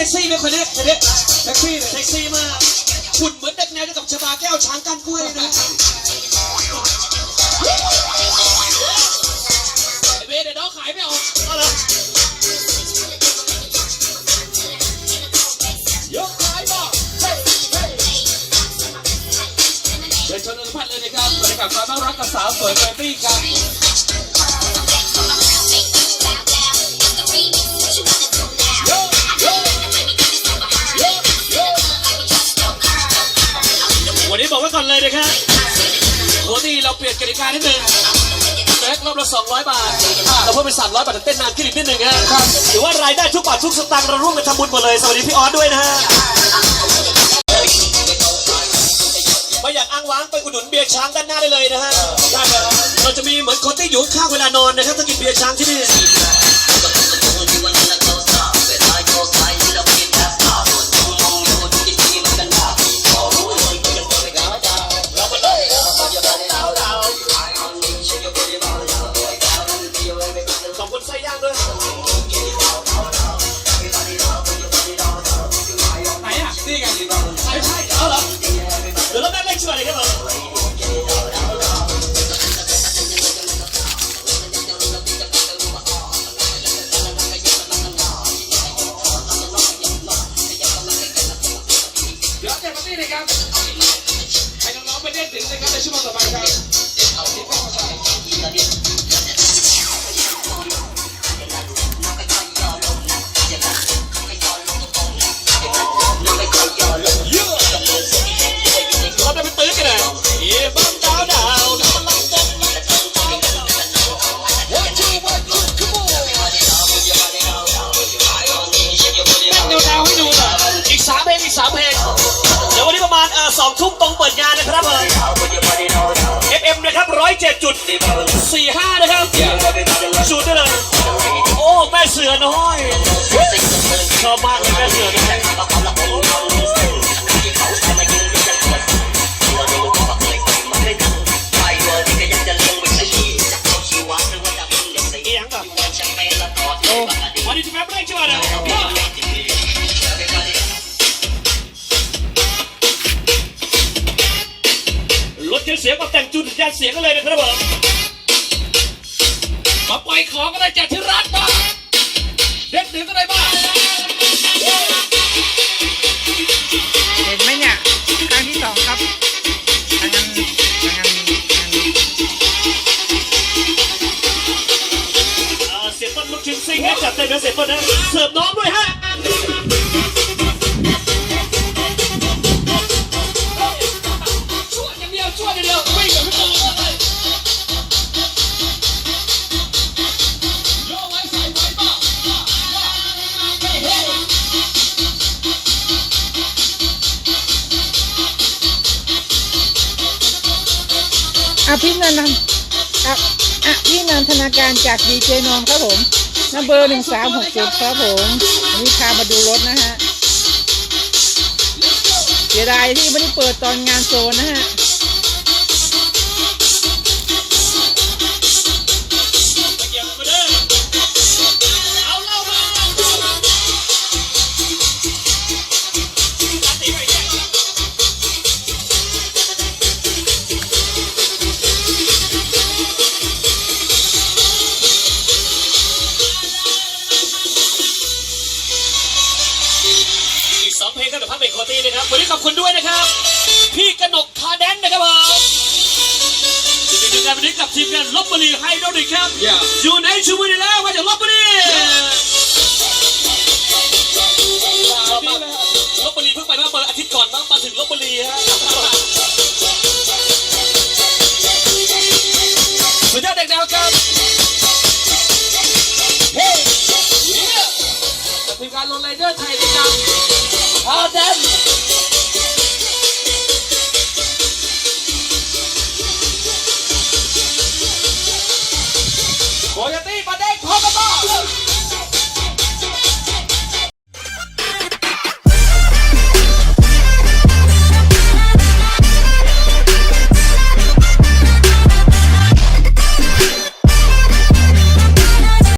เซ็กซี่ไหมคนนี้คนนี้แท็กซี่เลยเซ็กซี่มากหุ่นเหมือนเด็กแนวเดียวกับชบาแก้วช้างก้านกล้วยเลยนะไอ้เบสเดี๋ยวน้องขายไม่ออกเอาละยกขายบ่เฮ้ยเฮ้ยเชิญชมทุกท่านเลยนะครับบรรยากาศความน่ารักกับสาวสวยเบบี้กันวับ อกไว้ก่อนเลยนะครับวันนี้เราเปลี่ยนกติกานิดนึงแม็กรอบละ200 บาทเราเพิ่มเป็น300 บาทแต่เต้นนานขึ้นอีกนิดนึงฮะถือว่ารายได้ทุกบาททุกสตางค์เราร่วมกันทำบุญหมดเลย สวัสดีพี่ออสด้วยนะฮะไม่อยากอ้างว้างไปอุดหนุนเบียร์ช้างด้านหน้าได้เลยนะฮะได้เลยเราจะมีเหมือนคนที่อยู่ข้างเวลานอนนะครับถ้ากินเบียร์ช้างที่นี่ เดี๋ยวแท็กซี่เลยครับให้น้องๆไปเล่นถึงเลยครับในชั่วโมงต่อไปครับติดข้อความใส่เราจะไปตื้อกันเลยเย่บ้างดาวดาวแล้ นะครับร้อ เสียงก็แต่งจุดยันเสียงกันเลยนะครับผมมาปล่อยของก็ได้จากที่รักบ้างเด็กถึงก็ได้บ้าง อะพี่นันทอะอะพี่นันธนาการจากดีเจนองครับผมนัมเบอร์หนึ่งสามหกเจ็ดครับผมวันนี้พามาดูรถนะฮะเสียดายที่ไม่ได้เปิดตอนงานโซนนะฮะ ลงครับเดี๋ยวพักเบรกโคตีนะครับ วันนี้ขอบคุณด้วยนะครับ พี่กนกคาแดนนะครับผมจะเป็นงานวันนี้กับทีมงานลบบุรีไฮโดรลิกครับอย่าอยู่ในชูมือแล้วมาจากลบบุรีชอบมากลบบุรีเพิ่งไปเมื่อเปิดอาทิตย์ก่อนมั้งมาถึงลบบุรีฮะสุดยอดเด็กแนวครับ เฮ้ย ทีมงานโรลไรเดอร์ไทยนะครับคาแดน Follow